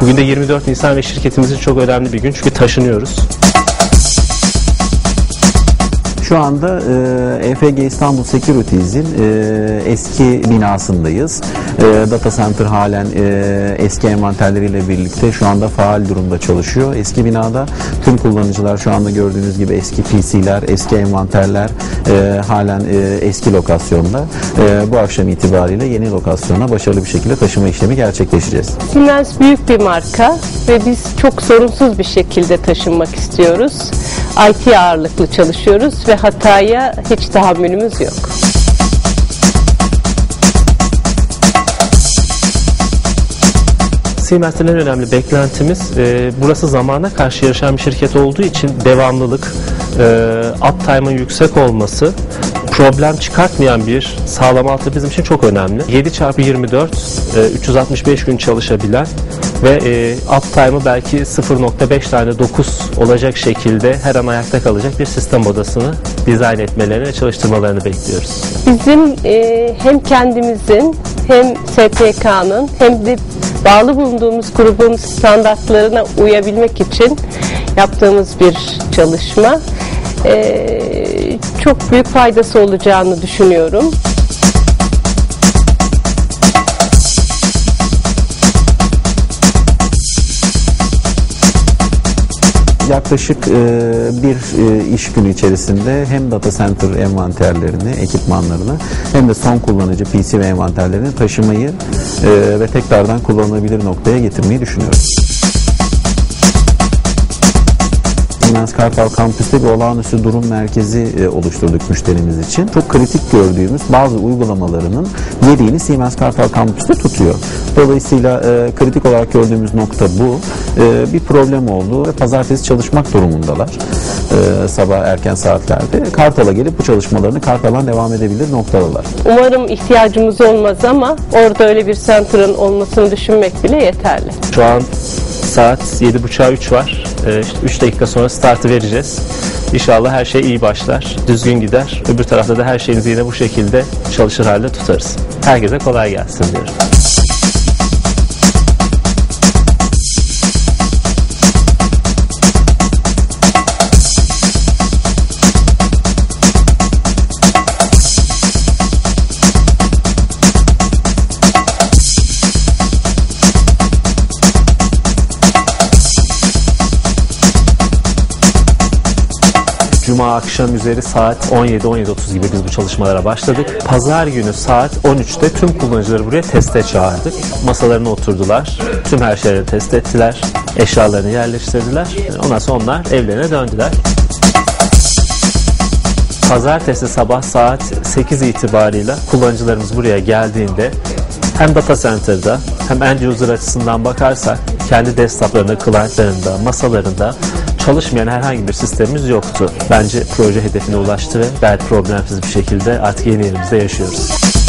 Bugün de 24 Nisan ve şirketimizin çok önemli bir gün çünkü taşınıyoruz. Şu anda e, EFG İstanbul Securities'in e, eski binasındayız. E, data center halen e, eski envanterleriyle birlikte şu anda faal durumda çalışıyor. Eski binada tüm kullanıcılar şu anda gördüğünüz gibi eski PC'ler, eski envanterler e, halen e, eski lokasyonda. E, bu akşam itibariyle yeni lokasyona başarılı bir şekilde taşıma işlemi gerçekleşeceğiz. Siemens büyük bir marka ve biz çok sorunsuz bir şekilde taşınmak istiyoruz. IT ağırlıklı çalışıyoruz ve hataya hiç tahammülümüz yok. Siemens'ten en önemli beklentimiz e, burası zamana karşı yarışan bir şirket olduğu için devamlılık, e, uptime'ın yüksek olması, problem çıkartmayan bir sağlam altı bizim için çok önemli. 7 çarpı 24, e, 365 gün çalışabilen ve e, uptime'ı belki 0.5 tane 9 olacak şekilde her an ayakta kalacak bir sistem odasını dizayn etmelerini ve çalıştırmalarını bekliyoruz. Bizim e, hem kendimizin hem STK'nın hem de bağlı bulunduğumuz grubun standartlarına uyabilmek için yaptığımız bir çalışma. E, çok büyük faydası olacağını düşünüyorum. Yaklaşık e, bir e, iş günü içerisinde hem data center envanterlerini, ekipmanlarını hem de son kullanıcı PC ve envanterlerini taşımayı e, ve tekrardan kullanılabilir noktaya getirmeyi düşünüyoruz. Siemens Kartal Kampüs'te bir olağanüstü durum merkezi e, oluşturduk müşterimiz için. Çok kritik gördüğümüz bazı uygulamalarının yerini Siemens Kartal Kampüs'te tutuyor. Dolayısıyla e, kritik olarak gördüğümüz nokta bu. E, bir problem oldu ve pazartesi çalışmak durumundalar. E, sabah erken saatlerde. Kartal'a gelip bu çalışmalarını Kartal'dan devam edebilir noktadalar. Umarım ihtiyacımız olmaz ama orada öyle bir center'ın olmasını düşünmek bile yeterli. Şu an saat 7.30'a 3 var. Ee, işte 3 dakika sonra startı vereceğiz. İnşallah her şey iyi başlar, düzgün gider. Öbür tarafta da her şeyimizi yine bu şekilde çalışır halde tutarız. Herkese kolay gelsin diyorum. Cuma akşam üzeri saat 17-17.30 gibi biz bu çalışmalara başladık. Pazar günü saat 13'te tüm kullanıcıları buraya teste çağırdık. Masalarına oturdular. Tüm her şeyleri test ettiler. Eşyalarını yerleştirdiler. Ondan sonra onlar evlerine döndüler. Pazartesi sabah saat 8 itibarıyla kullanıcılarımız buraya geldiğinde hem data center'da hem end user açısından bakarsak kendi desktoplarında, clientlarında, masalarında çalışmayan herhangi bir sistemimiz yoktu. Bence proje hedefine ulaştı ve gayet problemsiz bir şekilde artık yeni yerimizde yaşıyoruz.